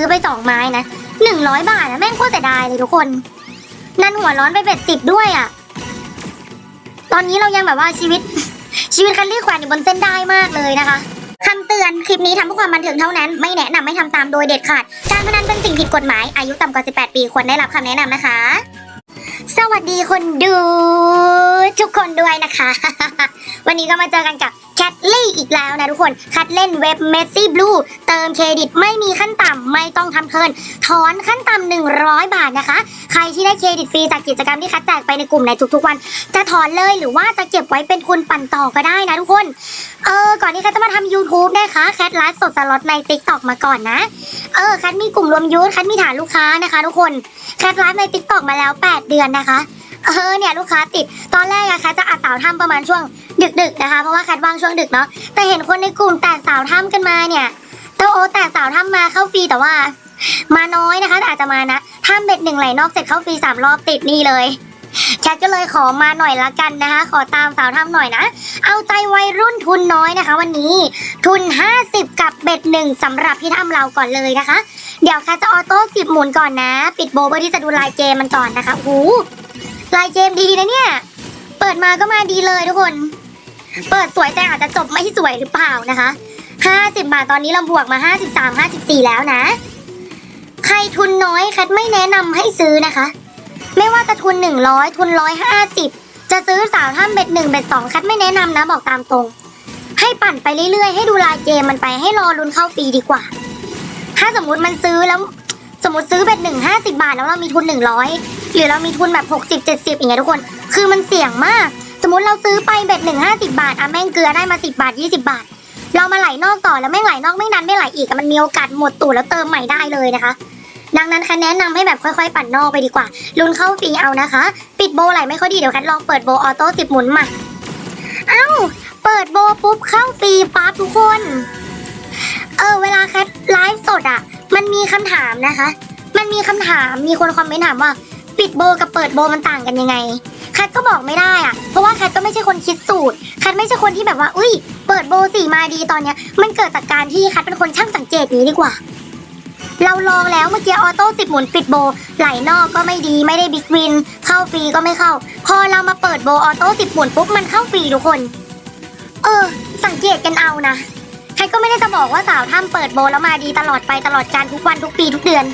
ซื้อไปสองไม้นะหนึ่งร้อยบาทนะแม่งโคตรเสียดายเลยทุกคน นั่นหัวร้อนไปเบ็ดสิบด้วยอะ ตอนนี้เรายังแบบว่าชีวิต ชีวิตคันรีแขวนอยู่บนเส้นได้มากเลยนะคะคำเตือนคลิปนี้ทำเพื่อความบันเทิงเท่านั้น ไม่แนะนำไม่ทำตามโดยเด็ดขาด การพนันเป็นสิ่งผิดกฎหมายอายุต่ำกว่า 18 ปีควรได้รับคำแนะนำนะคะ สวัสดีคนดูทุกคนด้วยนะคะ วันนี้ก็มาเจอกันกับแคทลี่อีกแล้วนะทุกคน คัดเล่นเว็บ Messi Blue เติมเครดิตไม่มีขั้นต่ำไม่ต้องทำเทิร์นถอนขั้นต่ำ100 บาทนะคะ ใครที่ได้เครดิตฟรีจากกิจกรรมที่คัดแจกไปในกลุ่มในทุกๆวัน จะถอนเลยหรือว่าจะเก็บไว้เป็นทุนปั่นต่อก็ได้นะทุกคน เออ ก่อนที่แคทจะมาทำ YouTube นะคะแคทไลฟ์สดสล็อตใน t ิ k t o k มาก่อนนะ เออ แคทมีกลุ่มรวมยูทแคทมีฐานลูกค้านะคะ ทุกคน แคทไลฟ์ใน t ิ k t o k มาแล้ว 8 เดือนนะคะ เออเนี่ยลูกค้าติด ตอนแรกอะคทจะอัดสาวถ้ำประมาณช่วงดึกๆนะคะ เพราะว่าแคทว่างช่วงดึกเนาะ แต่เห็นคนในกลุ่มแตกสาวถ้ำกันมาเนี่ยเต้าโอแตกสาวถ้ำมาเข้าฟรีแต่ว่า มาน้อยนะคะแต่อาจจะมานะถ้ำเบ็ดหนึ่งไหลนอกเสร็จเข้าฟรีสามรอบติดนี่เลยแคทก็เลยขอมาหน่อยละกันนะคะ ขอตามสาวถ้ำหน่อยนะ เอาใจวัยรุ่นทุนน้อยนะคะ วันนี้ทุน 50 กับเบ็ดหนึ่งสำหรับพี่ถ้ำเราก่อนเลยนะคะ เดี๋ยวแคทจะออโต้สิบหมุนก่อนนะ ปิดโบว์เพื่อที่จะดูลายเกมมันก่อนนะคะโอ้โห ลายเกมดีนะเนี่ย เปิดมาก็มาดีเลยทุกคน เปิดสวยแต่อาจจะจบไม่สวยหรือเปล่านะคะ50บาทตอนนี้เราบวกมา 53 54 แล้วนะ ใครทุนน้อยแคทไม่แนะนำให้ซื้อนะคะ ไม่ว่าจะทุน 100 ทุน 150 จะซื้อสาวท่ามเบ็ดหนึ่งเบ็ดสองแคทไม่แนะนำนะบอกตามตรง ให้ปั่นไปเรื่อยๆ ให้ดูลายเกมมันไปให้รอลุ้นเข้าฟรีดีกว่า ถ้าสมมุติมันซื้อแล้ว สมมติซื้อเบ็ดหนึ่งห้าสิบาทแล้วเรามีทุนหนึ่งร้อยหรือเรามีทุนแบบหกสิบเจ็ดสิบอย่างเงี้ยทุกคน คือมันเสี่ยงมาก สมมติเราซื้อไปเบ็ดหนึ่งห้าสิบาทอะแม่งเกลือได้มาสิบาทยี่สิบาท เรามาไหลนอกต่อแล้วแม่งไหลนอกไม่นานไม่ไหลอีกอะมันมีโอกาสหมดตูดแล้วเติมใหม่ได้เลยนะคะดังนั้นคะแนะนำให้แบบค่อยๆ ปั่นนอกไปดีกว่า ลุ้นเข้าฟรีเอานะคะ ปิดโบไหลไม่ค่อยดีเดี๋ยวแคทลองเปิดโบออโต้สิบหมุนมา เอ้า เปิดโบปุ๊บเข้าฟรีปั๊บทุกคน เออเวลาแคทไลฟ์สดอะ มันมีคำถามนะคะ มันมีคำถาม มีคนคอมเมนต์ถามว่า ปิดโบกับเปิดโบมันต่างกันยังไง แคทก็บอกไม่ได้อะเพราะว่าแคทก็ไม่ใช่คนคิดสูตร แคทไม่ใช่คนที่แบบว่า อุ้ย เปิดโบสีมาดีตอนเนี้ย มันเกิดจากการที่แคทเป็นคนช่างสังเกตนี้ดีกว่า เราลองแล้วเมื่อกี้ออโต้สิบหมุนปิดโบ ไหลนอกก็ไม่ดี ไม่ได้บิ๊กวิน เข้าฟรีก็ไม่เข้า พอเรามาเปิดโบออโต้สิบหมุนปุ๊บมันเข้าฟรีทุกคน เออ สังเกตกันเอานะ ใครก็ไม่ได้จะบอกว่าสาวถ้ำเปิดโบแล้วมาดีตลอดไปตลอดการทุกวันทุกปีทุกเดือน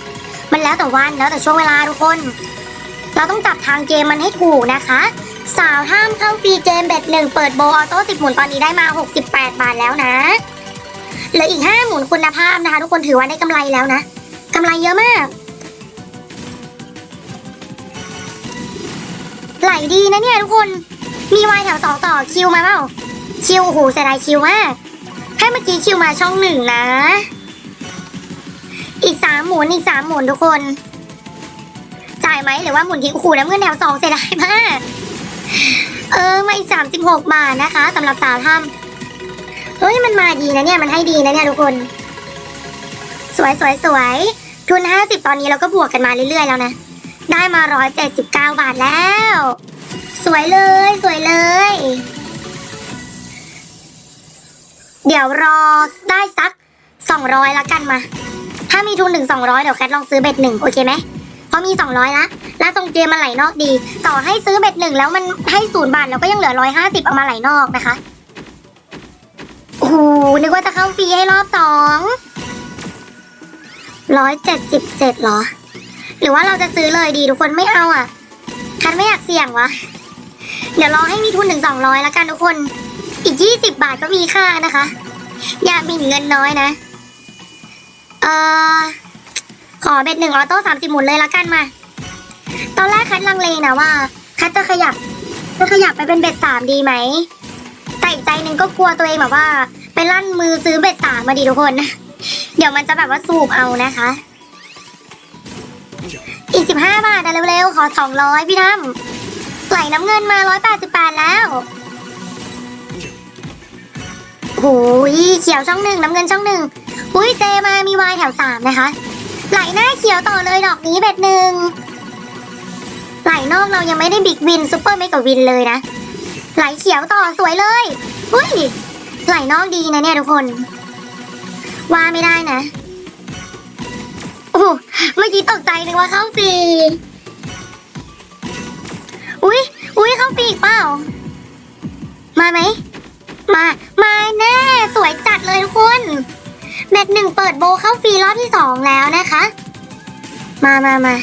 มันแล้วแต่วันแล้วแต่ช่วงเวลาทุกคน เราต้องจับทางเกมมันให้ถูกนะคะ สาวห้ามเข้าฟรีเกมเบ็ดหนึ่งเปิดโบออโต้สิบหมุนตอนนี้ได้มา 68 บาทแล้วนะเหลืออีก5หมุนคุณภาพนะคะ ทุกคนถือว่าได้กำไรแล้วนะกำไรเยอะมากไหลดีนะเนี่ยทุกคนมีวายแถวสองต่อคิวมาเปล่าคิวโอ้โหเสียดายคิวมาก เมื่อกี้คิวมาช่องหนึ่งนะ อีกสามหมุนอีกสามหมุนทุกคน จ่ายไหมหรือว่าหมุนทิ้งขู่น้ำเงินแถวสองเสียดายมาก เออมาอีกสามสิบหกบาทนะคะสำหรับสาวทำเฮ้ยมันมาดีนะเนี่ยมันให้ดีนะเนี่ยทุกคน สวยสวยสวยทุนห้าสิบตอนนี้เราก็บวกกันมาเรื่อยๆแล้วนะ ได้มาร้อยเจ็ดสิบเก้าบาทแล้ว สวยเลยสวยเลย ดี๋ยวรอได้สักสองร้อยละกันมา ถ้ามีทุนถึงสองร้อยเดี๋ยวแคทลองซื้อเบ็ดหนึ่งโอเคไหมเพราะมีสองร้อยละแล้วตรงเกมมันไหลนอกดี ต่อให้ซื้อเบ็ดหนึ่งแล้วมันให้ศูนย์บาทแล้วก็ยังเหลือร้อยห้าสิบเอามาไหลนอกนะคะโอ้โหนึกว่าจะเข้าฟรีให้รอบสองร้อยเจ็ดสิบเจ็ดหรอ หรือว่าเราจะซื้อเลยดีทุกคนไม่เอาอะคันไม่อยากเสี่ยงวะ เดี๋ยวรอให้มีทุนถึงสองร้อยแล้วกันทุกคน อีกยี่สิบบาทก็มีค่านะคะ อย่าหมิ่นเงินน้อยนะ เอ่อ ขอเบ็ดหนึ่งออโต้สามสิบหมุนเลยละกันมา ตอนแรกคัดลังเลนะว่า คัดจะขยับ จะขยับไปเป็นเบ็ดสามดีไหม แต่อีกใจหนึ่งก็กลัวตัวเองแบบว่า ไปลั่นมือซื้อเบ็ดสามมาดีทุกคน เดี๋ยวมันจะแบบว่าสูบเอานะคะ อีกสิบห้าบาทนะเร็วๆ ขอสองร้อยพี่น้ำไหลน้ำเงินมาร้อยแปดสิบแปดแล้ว หูยเขียวช่องหนึ่งน้ำเงินช่องหนึ่งอุ้ยเจมามีวายแถวสามนะคะ ไหลหน้าเขียวต่อเลยดอกนี้เบ็ดหนึ่งไหลนอกเรายังไม่ได้บิ๊กวินซูเปอร์เมกะวินเลยนะไหลเขียวต่อสวยเลยอุ้ยไหลนอกดีนะเนี่ยทุกคน ว่าไม่ได้นะโอ้เมื่อกี้ตกใจนึกว่าเข้าฟรีอุ้ยอุ้ยเข้าฟรีอีกเปล่า มาไหม มา มาแน่ สวยจัดเลยทุกคนแมตช์หนึ่งเปิดโบเข้าฟรีรอบที่สองแล้วนะคะ มามามา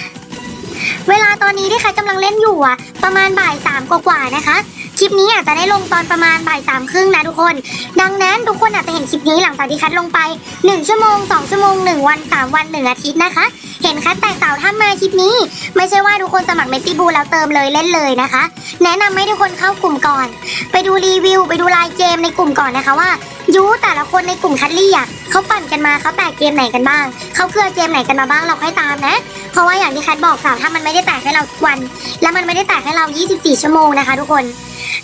เวลาตอนนี้ที่ใครกำลังเล่นอยู่อะ ประมาณบ่ายสามกว่าๆนะคะ คลิปนี้อาจจะได้ลงตอนประมาณบ่ายสามครึ่งนะทุกคน ดังนั้นทุกคนอาจจะเห็นคลิปนี้หลังจากที่คัดลงไป 1 ชั่วโมง 2 ชั่วโมง 1 วัน 3 วัน 1 อาทิตย์นะคะ เห็นคัดแต่สาวท่ามาคลิปนี้ ไม่ใช่ว่าทุกคนสมัครเมสซี่บูแล้วเติมเลยเล่นเลยนะคะ แนะนำให้ทุกคนเข้ากลุ่มก่อน ไปดูรีวิว ไปดูรายเกมในกลุ่มก่อนนะคะว่ายูแต่ละคนในกลุ่มคัดลี่อะเขาปั่นกันมาเขาแตกเกมไหนกันบ้างเขาเคลือเกมไหนกันมาบ้างเราค่อยตามนะ เพราะว่าอย่างที่คัดบอกสาวถ้ามันไม่ได้แตกให้เราทุกวัน แล้วมันไม่ได้แตกให้เรา 24 ชั่วโมงนะคะ ทุกคน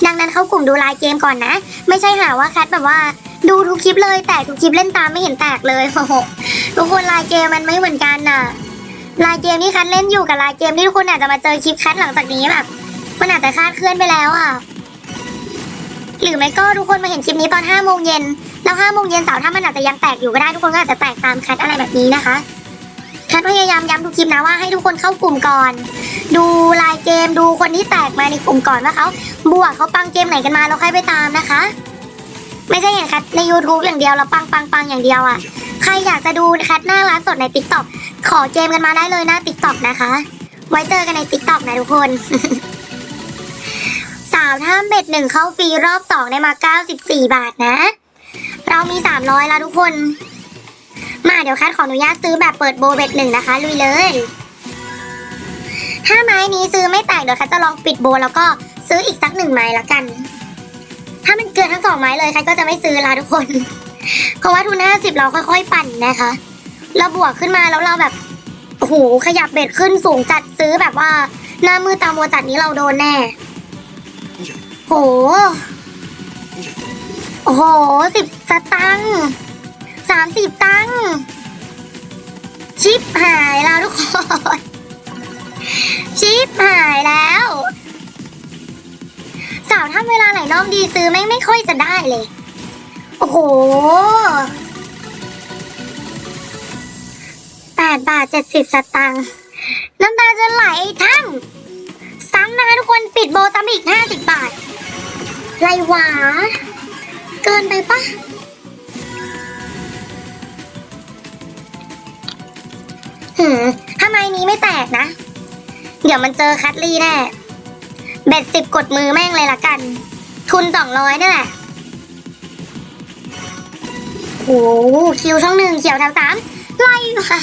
ดังนั้นเข้ากลุ่มดูรายเกมก่อนนะ ไม่ใช่หาว่าคัดแบบว่าดูทุกคลิปเลยแตกทุกคลิปเล่นตามไม่เห็นแตกเลยโอ้โหทุกคนรายเกมมันไม่เหมือนกันน่ะ รายเกมที่คัดเล่นอยู่กับรายเกมที่ทุกคนอาจจะมาเจอคลิปคัดหลังจากนี้แบบมันอาจจะคาดเคลื่อนไปแล้วอะ หรือไม่ก็ทุกคนมาเห็นคลิปนี้ตอน5โมงเย็นแล้ว5โมงเย็นสาวถ้ามันอาจจะยังแตกอยู่ก็ได้ทุกคนก็อาจจะแตกตามคัดอะไรแบบนี้นะคะคัดพยายามย้ำทุกคลิปนะว่าให้ทุกคนเข้ากลุ่มก่อน ดูรายเกมดูคนที่แตกมาในกลุ่มก่อนว่าเขาบวกเขาปังเกมไหนกันมาเราค่อยไปตามนะคะ ไม่ใช่เห็นคัดใน YouTube อย่างเดียวเราปังปังปังอย่างเดียวอะ ใครอยากจะดูคัดหน้าร้านสดใน t ิ k t o k ขอเกมกันมาได้เลยหน้า t ิ k t o k นะคะ ไว้เจอกันใน t ิ k t o k นะทุกคนสาวท่ามเบ็ดหนึ่งเข้าฟรีรอบสองได้มา 94 บาทนะ เรามี 300 แล้วทุกคน มาเดี๋ยวคัดขออนุญาตซื้อแบบเปิดโบเบ็ดหนึ่งนะคะ ลุยเลย ถ้าไม้นี้ซื้อไม่แตกเดี๋ยวคัดจะลองปิดโบแล้วก็ซื้ออีกสักหนึ่งไม้ละกัน ถ้ามันเกินทั้งสองไม้เลยคัดก็จะไม่ซื้อละทุกคน เพราะว่าทุนห้าสิบเราค่อยๆปั่นนะคะ เราบวกขึ้นมาแล้วเราแบบโอ้โหขยับเบ็ดขึ้นสูงจัดซื้อแบบว่า หน้ามือตามัวจัดนี้เราโดนแน่โห โอ้โหสิบสตังสามสิบตังชิปหายแล้วทุกคน ชิปหา เวลาไหนรอบดีซื้อไม่ไม่ค่อยจะได้เลย โอ้โหแปดบาทเจ็ดสิบสตังค์น้ำตาจะไหลท่านซ้ำนะคะทุกคนปิดโบซ้ำอีกห้าสิบบาทไรหวา เกินไปปะหืมทำไมนี้ไม่แตกนะ เดี๋ยวมันเจอคัตลี่แน่ เบ็ดสิบกดมือแม่งเลยละกัน ทุนสองร้อยนั่แหละโอ้คิวช่องหนึ่งเขียวแถวสามไล่มา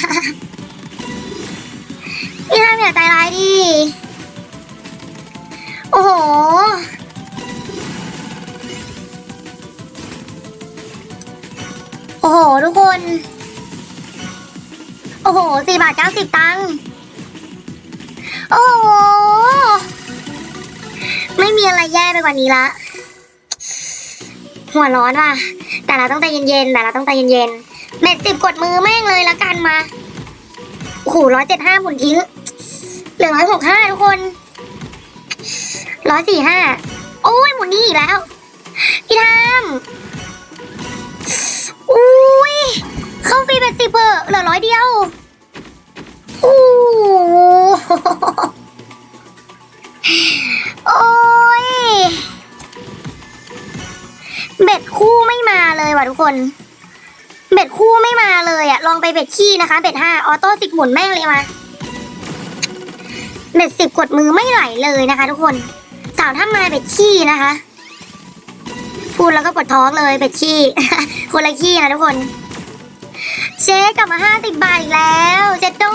พี่ห้ามอย่าใจร้ายดิโอ้โหโอ้โห ทุกคน โอ้โหสี่บาทเก้าสิบตังค์ โอ้โห ไม่มีอะไรแย่ไปกว่านี้ละ หัวร้อนว่ะ แต่เราต้องใจเย็นๆ แต่เราต้องใจเย็นๆเม็ดสิบกดมือแม่งเลยละกันมาโอ้โหร้อยเจ็ดห้าหมุนทิ้ง เหลือร้อยหกห้าทุกคน ร้อยสี่ห้า โอ้ยหมุนนี่อีกแล้ว พี่ทามอุ้ย เข้าฟรีเป็นสิบเออเหลือร้อยเดียวโอ้โอ้ เบ็ดคู่ไม่มาเลยว่ะทุกคน เบ็ดคู่ไม่มาเลยอะลองไปเบ็ดขี้นะคะ เบ็ดห้าออโต้สิบหมุนแม่งเลยมาเบ็ดสิบกดมือไม่ไหลเลยนะคะ ทุกคนสาวถ้ามาเบ็ดขี้นะคะ พูดแล้วก็ปวดท้องเลยเบ็ดขี้ คนละขี้นะทุกคน เชคกลับมาห้าสิบบาทอีกแล้ว เจโต้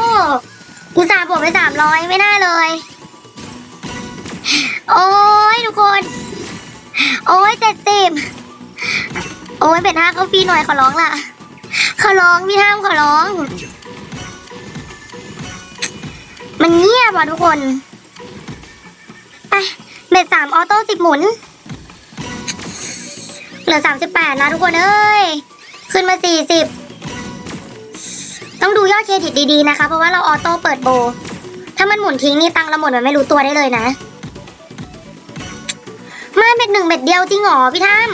อุตส่าห์บวกไปสามร้อยไม่น่าเลย โอ้ยทุกคน โอ้ยเจ็ดสิบโอ้ยเป็ดห้าเขาฟรีหน่อยขอร้องล่ะ ขอร้องพี่ห้ามขอร้อง มันเงียบว่ะทุกคนไปเบ็ดสามออโต้สิบหมุน เหลือสามสิบแปดนะทุกคนเอ้ย ขึ้นมาสี่สิบต้องดูยอดเครดิตดีๆนะคะ เพราะว่าเราออโต้เปิดโบ ถ้ามันหมุนทิ้งนี่ตังเราหมดมันไม่รู้ตัวได้เลยนะ มาเบ็ดหนึ่งเบ็ดเดียวจริงหรอพี่ท่าม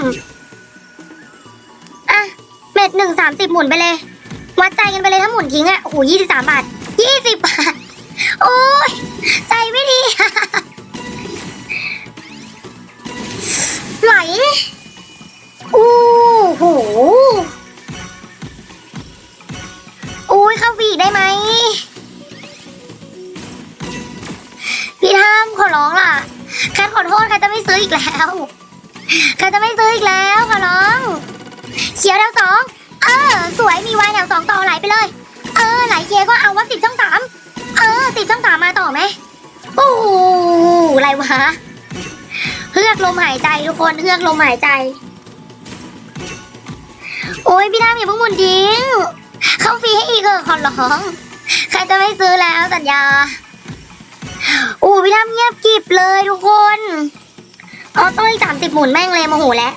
อะเบ็ดหนึ่งสามสิบหมุนไปเลย วัดใจกันไปเลยถ้าหมุนทิ้งอะโอ้โหยี่สิบสามบาทยี่สิบบาท โอ้ยใจไม่ดีไห อีกแล้วแคทจะไม่ซื้ออีกแล้วขอร้องเขียวแถวสองเออ สวยมีวายแถวสองต่อไหลไปเลย เออไหลเคก็เอาว่าสิบช่องสามเออสิบช่องสามมาต่อไหมโอ้โหอะไรวะเฮือกลมหายใจทุกคนเฮือกลมหายใจ โอ้ยพี่ดามอย่าเพิ่งหมุนทิ้งเข้าฟรีให้อีกเถอขอร้องใครจะไม่ซื้อแล้วสัญญาโอ้พี่ดามเงียบกริบเลยทุกคน ออโต้อีกสามสิบหมุนแม่งเลยโมโหแล้ว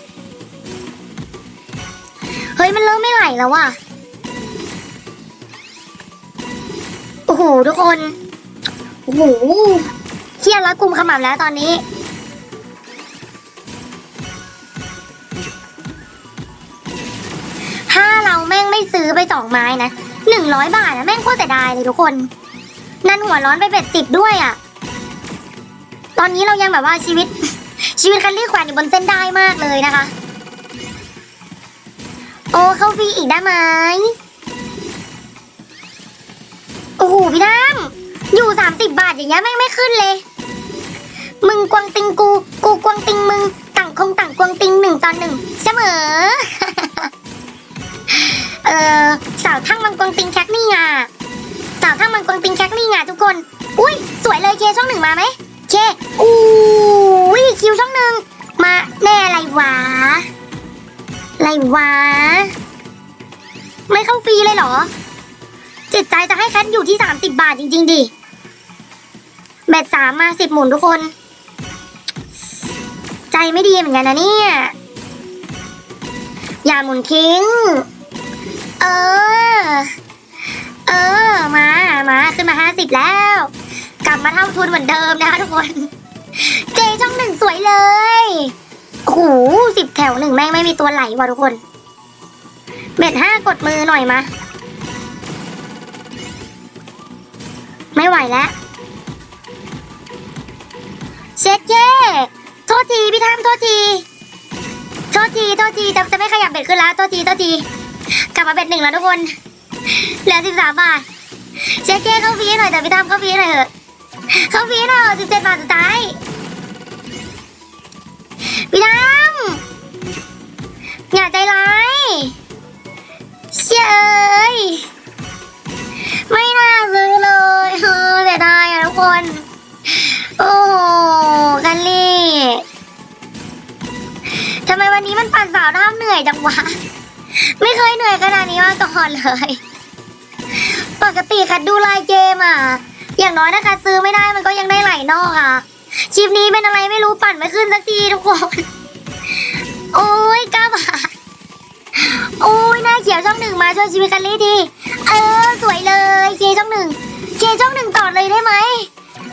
เฮ้ยมันเริ่มไม่ไหลแล้วว่ะ โอ้โหทุกคน โอ้โหเครียดแล้วกลุ่มขมับแล้วตอนนี้ถ้าเราแม่งไม่ซื้อไปสองไม้นะหนึ่งร้อยบาทนะแม่งโคตรเสียดายเลยทุกคน นั่นหัวร้อนไปเป็ดติดด้วยอะ่ะ ตอนนี้เรายังแบบว่าชีวิต ชีวิตคันเรียกแขวนอยู่บนเส้นได้มากเลยนะคะ โอ้เข้าฟรีอีกได้ไหมโอ้โหพี่น้ำอยู่สามสิบบาทอย่างเงี้ยแม่งไม่ขึ้นเลย มึงกวางติงกู กูกวางติงมึง ต่างคงต่างกวางติงหนึ่งตอนหนึ่งเสมอ เออสาวทั้งมังกรติงแคกนี่ไงสาวทั้งมังกรติงแคกนี่ไงทุกคน อุ้ยสวยเลยเคช่องหนึ่งมาไหม เคอู้ยคิวช่องหนึ่งมาแน่อะไรวะ อะไรวะ ไม่เข้าฟรีเลยเหรอ จิตใจจะให้แคทอยู่ที่สามสิบบาทจริง ๆ ดิ แบตสามมาสิบหมุนทุกคน ใจไม่ดีเหมือนกันนะเนี่ย อย่าหมุนทิ้ง เออ เออ มา มา ขึ้นมาห้าสิบแล้ว ลับมาเท่าทุนเหมือนเดิมนะคะทุกคน เจช่องหนึ่งสวยเลยโอ้โหสิบแถวหนึ่งแม่งไม่มีตัวไหลว่ะทุกคน เบ็ดห้ากดมือหน่อยมา ไม่ไหวแล้ว เช็ดเย่โทษทีพี่ท่ามโทษที โทษทีโทษทีจะจะไม่ขยับเบ็ดขึ้นแล้วโทษทีโทษที กลับมาเบ็ดหนึ่งแล้วทุกคน เหลือสิบสามบาทเช็คเก้เข้าฟีหน่อยแต่พี่ท่ามเข้าฟีหน่อยเถอะ เข้าฟรีหน่อยสิบเจ็ดบาทสุดท้ายพี่ทามอย่าใจร้ายเชยเอยไม่น่าซื้อเลยเออเสียดายอะทุกคน โอ้โหกันลี่ทำไมวันนี้มันปั่นสาวท่ามเหนื่อยจังวะ ไม่เคยเหนื่อยขนาดนี้มาก่อนเลย ปกติคัดดูลายเกมอะ อย่างน้อยนะคะ นอกอะคลิปนี้เป็นอะไรไม่รู้ปั่นไม่ขึ้นสักทีทุกคน โอ้ยเก้าบาทโอ้ยหน้าเขียวช่องหนึ่งมาช่วยชีวิตกันเลยดีเออสวยเลยเคช่องหนึ่งเคช่องหนึ่งต่อเลยได้ไหม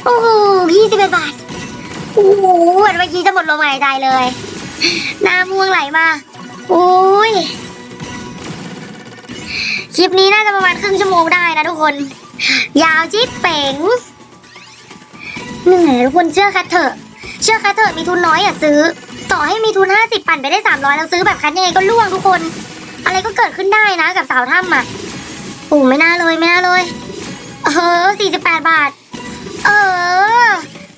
โอ้โหยี่สิบเอ็ดบาทโอ้โหเหมือนเมื่อกี้จะหมดลมหายใจเลยหน้าม่วงไหลมาโอ้ยคลิปนี้น่าจะประมาณครึ่งชั่วโมงได้นะทุกคน ยาวจิ๊บเป๋ง เหนื่อยทุกคนเชื่อคัทเถอะ เชื่อคัทเถอะมีทุนน้อยอย่าซื้อ ต่อให้มีทุนห้าสิบปั่นไปได้สามร้อยแล้วซื้อแบบคัทยังไงก็ล่วงทุกคน อะไรก็เกิดขึ้นได้นะกับสาวถ้ำอะโอ้ไม่น่าเลยไม่น่าเลย เออสี่สิบแปดบาท เออ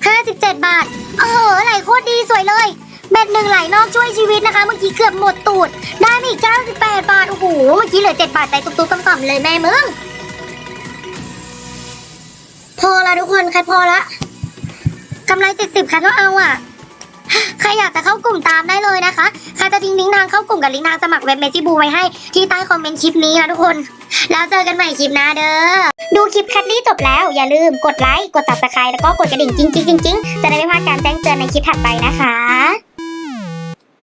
ห้าสิบเจ็ดบาท เออไหลโคตรดีสวยเลยเบ็ดหนึ่งไหลนอกช่วยชีวิตนะคะ เมื่อกี้เกือบหมดตูด ได้มาอีก 98 บาท โอ้โห เมื่อกี้เหลือ 7 บาทใจตุ๊บๆต่ำๆเลยแม่มึง พอละทุกคน ใครพอละ กำไรติดสิบค่ะก็เอาอะ ใครอยากจะเข้ากลุ่มตามได้เลยนะคะใครจะทิ้งลิงก์ทางเข้ากลุ่มกับลิงก์ทางสมัครเว็บเมจิบูไว้ให้ที่ใต้คอมเมนต์คลิปนี้นะทุกคน แล้วเจอกันใหม่คลิปหน้าเด้อ ดูคลิปคัดลี่จบแล้วอย่าลืมกดไลค์ กด subscribe แล้วก็กดกระดิ่งจริงๆๆๆจะได้ไม่พลาดการแจ้งเตือนในคลิปถัดไปนะคะ